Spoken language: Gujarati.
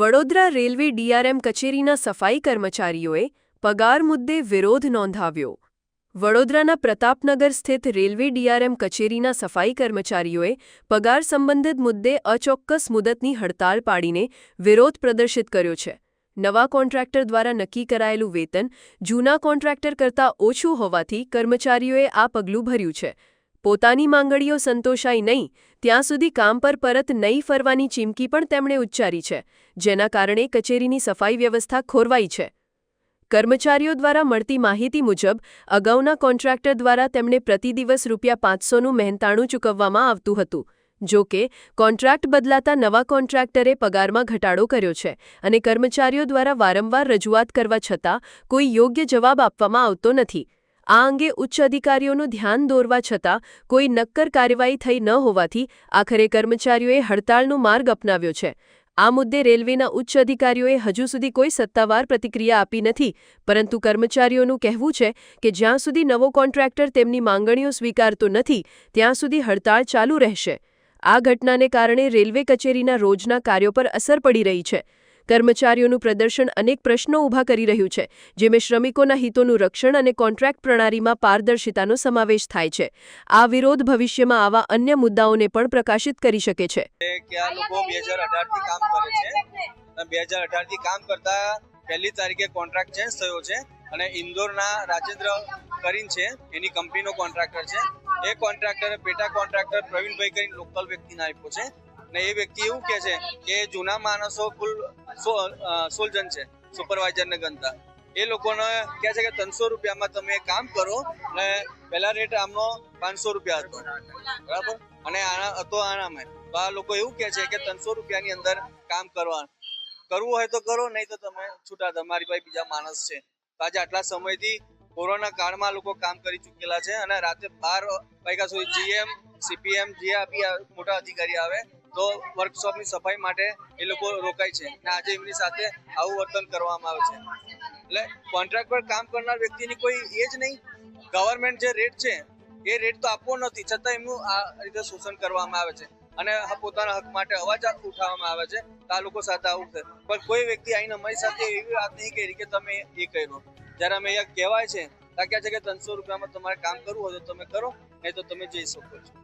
વડોદરા રેલવે ડીઆરએમ કચેરીના સફાઈ કર્મચારીઓએ પગાર મુદ્દે વિરોધ નોંધાવ્યો. વડોદરાના પ્રતાપનગર સ્થિત રેલવે ડીઆરએમ કચેરીના સફાઈ કર્મચારીઓએ પગાર સંબંધિત મુદ્દે અચોક્કસ મુદતની હડતાળ પાડીને વિરોધ પ્રદર્શિત કર્યો છે. નવા કોન્ટ્રાક્ટર દ્વારા નક્કી કરાયેલું વેતન જૂના કોન્ટ્રાક્ટર કરતાં ઓછું હોવાથી કર્મચારીઓએ આ પગલું ભર્યું છે. પોતાની માંગણીઓ સંતોષાઈ નહીં, ત્યાં સુધી કામ પર પરત નહીં ફરવાની ચીમકી પણ તેમણે ઉચ્ચારી છે, જેના કારણે કચેરીની સફાઈ વ્યવસ્થા ખોરવાઈ છે. કર્મચારીઓ દ્વારા મળતી માહિતી મુજબ, અગાઉના કોન્ટ્રાક્ટર દ્વારા તેમણે પ્રતિદિવસ રૂપિયા પાંચસોનું મહેનતાણું ચૂકવવામાં આવતું હતું, જો કે, કોન્ટ્રાક્ટ બદલાતા નવા કોન્ટ્રાક્ટરે પગારમાં ઘટાડો કર્યો છે અને કર્મચારીઓ દ્વારા વારંવાર રજૂઆત કરવા છતાં કોઈ યોગ્ય જવાબ આપવામાં આવતો નથી. આ અંગે ઉચ્ચ અધિકારીઓનું ધ્યાન દોરવા છતાં કોઈ નક્કર કાર્યવાહી થઈ ન હોવાથી આખરે કર્મચારીઓએ હડતાળનો માર્ગ અપનાવ્યો છે. આ મુદ્દે રેલવેના ઉચ્ચ અધિકારીઓએ હજુ સુધી કોઈ સત્તાવાર પ્રતિક્રિયા આપી નથી, પરંતુ કર્મચારીઓનું કહેવું છે કે જ્યાં સુધી નવો કોન્ટ્રાક્ટર તેમની માંગણીઓ સ્વીકારતો નથી, ત્યાં સુધી હડતાળ ચાલુ રહેશે. આ ઘટનાને કારણે રેલવે કચેરીના રોજના કાર્યો પર અસર પડી રહી છે. કર્મચારીઓનું પ્રદર્શન અનેક પ્રશ્નો ઊભા કરી રહ્યું છે, જેમાં શ્રમિકોના હિતોનું રક્ષણ અને કોન્ટ્રાક્ટ પ્રણાલીમાં પારદર્શિતાનો સમાવેશ થાય છે. આ વિરોધ ભવિષ્યમાં આવા અન્ય મુદ્દાઓને પણ પ્રકાશિત કરી શકે છે. બે હજાર અઢારથી કામ કરતા પહેલી તારીખે કોન્ટ્રાક્ટ ચેન્જ થયો છે અને ઇન્દોરના રાજેન્દ્ર કરીન છે, એની કંપનીનો કોન્ટ્રાક્ટર છે. એ કોન્ટ્રાક્ટરે પેટા કોન્ટ્રાક્ટર પ્રવીણભાઈ કરીને લોકલ વ્યક્તિને આપ્યો છે. અને એ વ્યક્તિ એવું કે છે કે જૂના માણસો અ, સોળ જણ છે સુપરવાઇઝરને ગણતા. એ લોકોને કહે છે કે ત્રણસો રૂપિયામાં તમે કામ કરો ને પહેલા રેટ આમનો પાંચસો રૂપિયા હતો. બરાબર? અને આના હતો આનામાં. તો આ લોકો એવું કહે છે કે ત્રણસો રૂપિયાની અંદર કામ કરવા કરવું હોય તો કરો નહીં તો તમે છૂટા તમારી પાસે બીજા માણસ છે. તો આજે આટલા સમયથી કોરોના કાળમાં લોકો કામ કરી ચૂકેલા છે અને રાતે બાર વાગ્યા સુધી જીએમ સીપીએમ જે બી આ મોટા અધિકારી આવે તો વર્કશોપની સફાઈ માટે એ લોકો રોકાય છે અને આજે એમની સાથે આવું વર્તન કરવામાં આવે છે. એટલે કોન્ટ્રાક્ટ પર કામ કરનાર વ્યક્તિની કોઈ એ જ નહીં. ગવર્મેન્ટ જે રેટ છે, એ રેટ તો આપવો નથી, છતાં એમનું આ રીતે શોષણ કરવામાં આવે છે અને પોતાના હક માટે અવાજ ઉઠાવવામાં આવે છે તો આ લોકો સાથે આવું છે. પણ કોઈ વ્યક્તિ આઈને અમારી સાથે એવી વાત નહીં કરી કે તમે એ કર્યો. જ્યારે અમે અહીંયા કહેવાય છે ત્યાં કહે છે કે ત્રણસો રૂપિયામાં તમારે કામ કરવું હોય તો તમે કરો, નહીં તો તમે જઈ શકો છો.